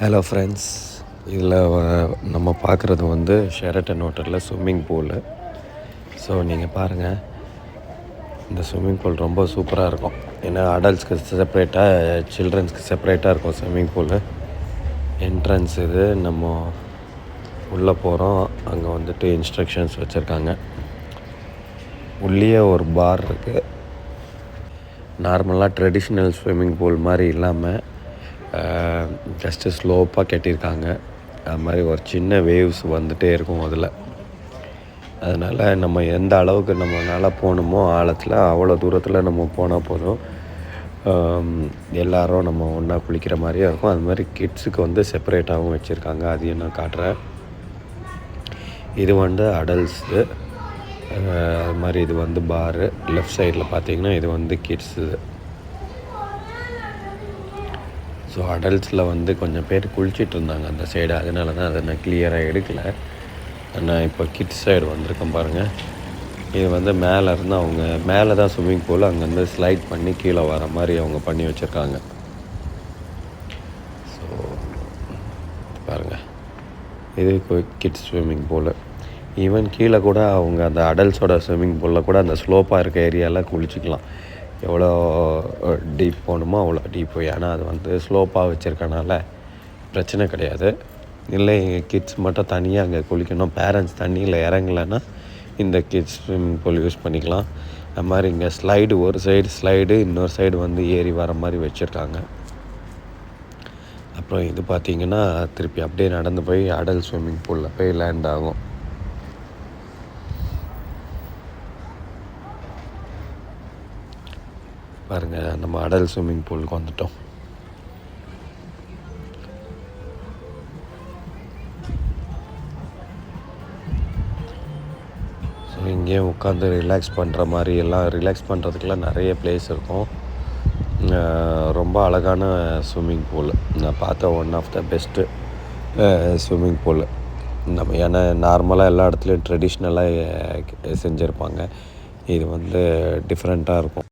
Hello friends இதில் நம்ம பார்க்குறது வந்து ஷெரட்டன் ஹோட்டலில் ஸ்விம்மிங் பூலு ஸோ நீங்கள் பாருங்கள் இந்த ஸ்விம்மிங் பூல் ரொம்ப சூப்பராக இருக்கும். ஏன்னா அடல்ட்ஸ்க்கு செப்பரேட்டாக சில்ட்ரன்ஸ்க்கு செப்பரேட்டாக இருக்கும் ஸ்விம்மிங் பூலு என்ட்ரன்ஸ் இது நம்ம உள்ளே போகிறோம் அங்கே வந்துட்டு இன்ஸ்ட்ரக்ஷன்ஸ் வச்சுருக்காங்க. உள்ளேயே ஒரு பார் இருக்குது நார்மலாக ட்ரெடிஷ்னல் ஸ்விம்மிங் பூல் மாதிரி இல்லாமல் ஜஸ்ட்டு ஸ்லோப்பாக கட்டியிருக்காங்க. அது மாதிரி ஒரு சின்ன வேவ்ஸ் வந்துகிட்டே இருக்கும் அதில். அதனால் நம்ம எந்த அளவுக்கு நம்மளால் போகணுமோ ஆழத்தில் அவ்வளோ தூரத்தில் நம்ம போனால் போதும். எல்லோரும் நம்ம ஒன்றா குளிக்கிற மாதிரியே இருக்கும். அது மாதிரி கிட்ஸுக்கு வந்து செப்பரேட்டாகவும் வச்சுருக்காங்க. அதையும் நான் காட்டுறேன் இது வந்து அடல்ட்ஸு அது மாதிரி இது வந்து பாரு லெஃப்ட் சைடில் பார்த்தீங்கன்னா இது வந்து கிட்ஸு ஸோ அடல்ட்ஸில் வந்து கொஞ்சம் பேர் குளிச்சிட்டு இருந்தாங்க அந்த சைடு அதனால தான் அதை நான் கிளியராக எடுக்கலை. நான் இப்போ கிட்ஸ் சைடு வந்திருக்கேன் பாருங்கள் இது வந்து மேலே இருந்து அவங்க மேலே தான் ஸ்விம்மிங் பூல் அங்கேருந்து ஸ்லைட் பண்ணி கீழே வர மாதிரி அவங்க பண்ணி வச்சுருக்காங்க. ஸோ பாருங்கள் இது கிட்ஸ் ஸ்விம்மிங் பூலு ஈவன் கீழே கூட அவங்க அந்த அடல்ட்ஸோட ஸ்விம்மிங் பூலில் கூட அந்த ஸ்லோப்பாக இருக்க ஏரியாவில் குளிச்சிக்கலாம். எவ்வளோ டீப் போகணுமோ அவ்வளோ டீப் போய். ஆனால் அது வந்து ஸ்லோப்பாக வச்சுருக்கனால பிரச்சனை கிடையாது. இல்லை எங்கள் கிட்ஸ் மட்டும் தனியாக அங்கே குளிக்கணும். பேரண்ட்ஸ் தண்ணியில் இறங்கலைன்னா இந்த கிட்ஸ் ஸ்விம்மிங் பூல் யூஸ் பண்ணிக்கலாம். அது மாதிரி இங்கே ஸ்லைடு ஒரு சைடு ஸ்லைடு இன்னொரு சைடு வந்து ஏறி வர மாதிரி வச்சுருக்காங்க. அப்புறம் இது பார்த்திங்கன்னா திருப்பி அப்படியே நடந்து போய் அடல் ஸ்விம்மிங் பூலில் போய் லேண்ட் ஆகும். பாருங்கள் நம்ம அடல் ஸ்விம்மிங் பூலுக்கு வந்துட்டோம். ஸோ இங்கேயும் உட்காந்து ரிலாக்ஸ் பண்ணுற மாதிரி எல்லாம் ரிலாக்ஸ் பண்ணுறதுக்கெல்லாம் நிறைய பிளேஸ் இருக்கும். ரொம்ப அழகான ஸ்விம்மிங் பூல் நான் பார்த்த one of the best swimming pool நம்ம ஏன்னா நார்மலாக எல்லா இடத்துலையும் ட்ரெடிஷ்னலாக செஞ்சுருப்பாங்க. இது வந்து டிஃப்ரெண்ட்டாக இருக்கும்.